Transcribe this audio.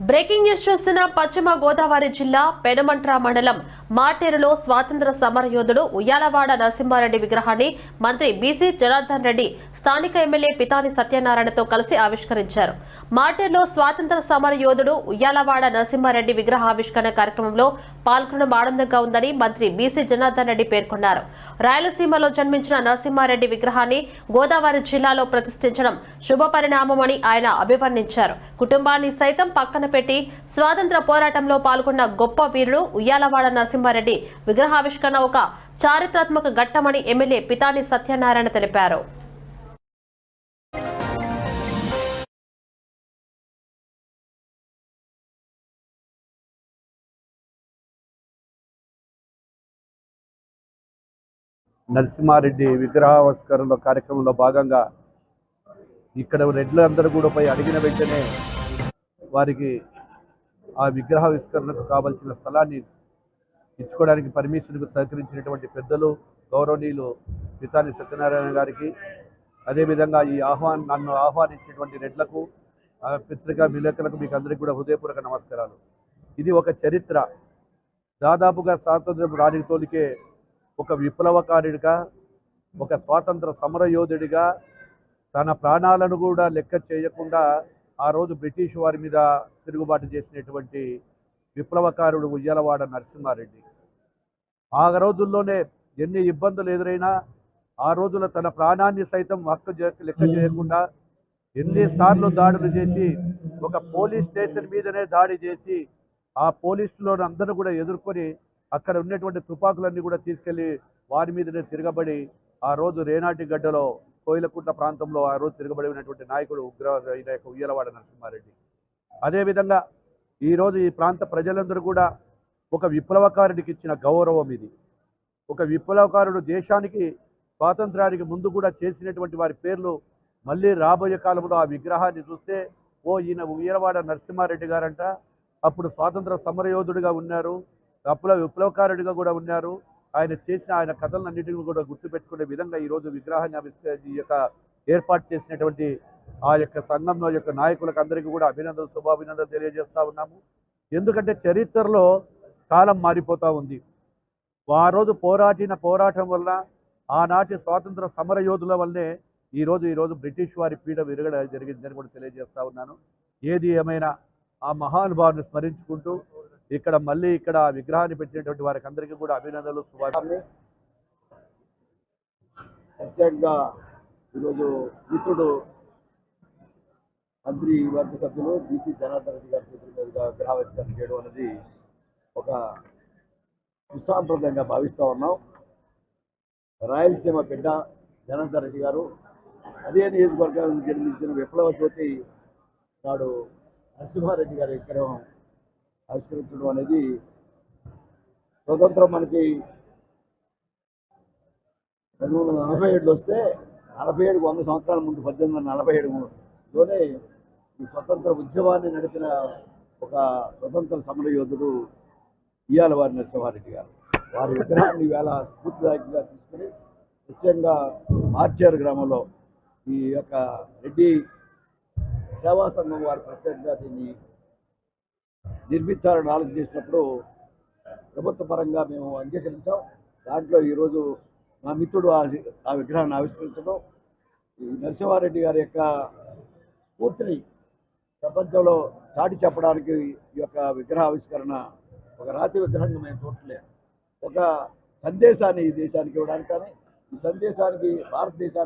Breaking news చూస్తున్న పశ్చిమ గోదావరి జిల్లా పెనుమంట్ర మండలం మాటేరులో స్వాతంత్ర సమర యోధుడు ఉయ్యాలవాడ నరసింహారెడ్డి విగ్రహాన్ని మంత్రి బీసీ జనార్దన్ రెడ్డి స్థానిక ఎమ్మెల్యే పితాని సత్యనారాయణతో కలిసి ఆవిష్కరించారు. మాటేరులో స్వాతంత్ర సమర యోధుడు ఉయ్యాలవాడ నరసింహారెడ్డి విగ్రహ ఆవిష్కరణ కార్యక్రమంలో పాల్గొనడం ఆనందంగా ఉందని మంత్రి బీసీ జనార్దన్ రెడ్డి పేర్కొన్నారు. రాయలసీమలో జన్మించిన నరసింహారెడ్డి విగ్రహాన్ని గోదావరి జిల్లాలో ప్రతిష్ఠించడం శుభ పరిణామమని ఆయన అభివర్ణించారు. కుటుంబాన్ని సైతం పక్కన పెట్టి స్వాతంత్ర పోరాటంలో పాల్గొన్న గొప్ప వీరుడు ఉయ్యాలవాడ నరసింహారెడ్డి విగ్రహావిష్కరణ ఒక చారిత్రాత్మక ఘట్టమని ఎమ్మెల్యే పితాని సత్యనారాయణ తెలిపారు. నరసింహారెడ్డి విగ్రహావిష్కరణ కార్యక్రమంలో భాగంగా ఇక్కడ రెడ్లు అందరూ కూడా పోయి అడిగిన వెంటనే వారికి ఆ విగ్రహావిష్కరణకు కావలసిన స్థలాన్ని ఇచ్చుకోవడానికి పర్మిషన్కు సహకరించినటువంటి పెద్దలు గౌరవనీయులు పితాని సత్యనారాయణ గారికి. అదేవిధంగా ఈ ఆహ్వాన్ నన్ను ఆహ్వానించినటువంటి రెడ్లకు ఆ పత్రికా విలేకరులకు మీకు అందరికీ కూడా హృదయపూర్వక నమస్కారాలు. ఇది ఒక చరిత్ర. దాదాపుగా స్వాతంత్ర్యం రాని తోలికే ఒక విప్లవకారుడిగా ఒక స్వాతంత్ర సమరయోధుడిగా తన ప్రాణాలను కూడా లెక్క చేయకుండా ఆ రోజు బ్రిటిష్ వారి మీద తిరుగుబాటు చేసినటువంటి విప్లవకారుడు ఉయ్యలవాడ నరసింహారెడ్డి. ఆ రోజుల్లోనే ఎన్ని ఇబ్బందులు ఎదురైనా ఆ రోజున తన ప్రాణాన్ని సైతం హక్కు లెక్క చేయకుండా ఎన్నిసార్లు దాడులు చేసి ఒక పోలీస్ స్టేషన్ మీదనే దాడి చేసి ఆ పోలీసులో అందరూ కూడా ఎదుర్కొని అక్కడ ఉన్నటువంటి తుపాకులన్నీ కూడా తీసుకెళ్ళి వారి మీదనే తిరగబడి ఆ రోజు రేనాటి గడ్డలో కోయిలకుంట ప్రాంతంలో ఆ రోజు తిరగబడి ఉన్నటువంటి నాయకుడు ఉగ్ర అయిన యొక్క ఉయ్యలవాడ నరసింహారెడ్డి. అదేవిధంగా ఈరోజు ఈ ప్రాంత ప్రజలందరూ కూడా ఒక విప్లవకారుడికి ఇచ్చిన గౌరవం ఇది. ఒక విప్లవకారుడు దేశానికి స్వాతంత్రానికి ముందు కూడా చేసినటువంటి వారి పేర్లు మళ్ళీ రాబోయే కాలంలో ఆ విగ్రహాన్ని చూస్తే ఓ ఈయన ఉయ్యలవాడ నరసింహారెడ్డి గారంట అప్పుడు స్వాతంత్ర సమరయోధుడిగా ఉన్నారు తప్పుల విప్లవకారుడిగా కూడా ఉన్నారు. ఆయన చేసిన ఆయన కథలన్నింటినీ కూడా గుర్తుపెట్టుకునే విధంగా ఈరోజు విగ్రహాన్ని ఆవిష్క ఈ యొక్క ఏర్పాటు చేసినటువంటి ఆ యొక్క సంఘంలో యొక్క నాయకులకు అందరికీ కూడా అభినందన శుభాభినందనలు తెలియజేస్తూ ఉన్నాము. ఎందుకంటే చరిత్రలో కాలం మారిపోతూ ఉంది. ఆ రోజు పోరాటిన పోరాటం వల్ల ఆనాటి స్వాతంత్ర సమర యోధుల వల్లే ఈరోజు ఈరోజు బ్రిటిష్ వారి పీడ విరగడ జరిగిందని కూడా తెలియజేస్తూ ఉన్నాను. ఏది ఏమైనా ఆ మహానుభావుని స్మరించుకుంటూ ఇక్కడ మళ్ళీ ఇక్కడ విగ్రహాన్ని పెట్టినటువంటి వారికి అందరికీ కూడా అభినందనలు శుభాకాంక్షలు. ప్రత్యేకంగా ఈరోజు మిత్రుడు మంత్రి వర్గ సభ్యులు బీసీ జనార్దన్ రెడ్డి గారి చేతుల మీదుగా విగ్రహావిష్కరణ చేయడం అనేది ఒక సుసాంప్రదంగా భావిస్తూ ఉన్నాం. రాయలసీమ బిడ్డ జనార్దన్ రెడ్డి గారు అదే నియోజకవర్గానికి జన్మించిన విప్లవ జ్యోతి నాడు నరసింహారెడ్డి గారి విగ్రహం ఆవిష్కరించడం అనేది స్వతంత్రం మనకి రెండు వందల నలభై ఏడులో వస్తే నలభై ఏడుకు వంద సంవత్సరాల ముందు పద్దెనిమిది వందల నలభై ఏడులోనే ఈ స్వతంత్ర ఉద్యమాన్ని నడిపిన ఒక స్వతంత్ర సమర యోధుడు ఇయాల వారి నరసింహారెడ్డి గారు. వారి విగ్రహాన్ని వేళ స్ఫూర్తిదాయకంగా తీసుకుని ప్రత్యేకంగా మార్చేరు గ్రామంలో ఈ యొక్క రెడ్డి సేవా సంఘం వారు ప్రత్యేకంగా దీన్ని నిర్మించాలని ఆలోచన చేసినప్పుడు ప్రభుత్వ పరంగా మేము అంగీకరించాం. దాంట్లో ఈరోజు మా మిత్రుడు ఆ ఆ విగ్రహాన్ని ఆవిష్కరించడం. ఈ నరసింహారెడ్డి గారి యొక్క స్ఫూర్తిని ప్రపంచంలో చాటి చెప్పడానికి ఈ యొక్క విగ్రహ ఆవిష్కరణ ఒక రాతి విగ్రహంగా మేము చూడట్లేదు. ఒక సందేశాన్ని ఈ దేశానికి ఇవ్వడానికి కానీ ఈ సందేశానికి భారతదేశానికి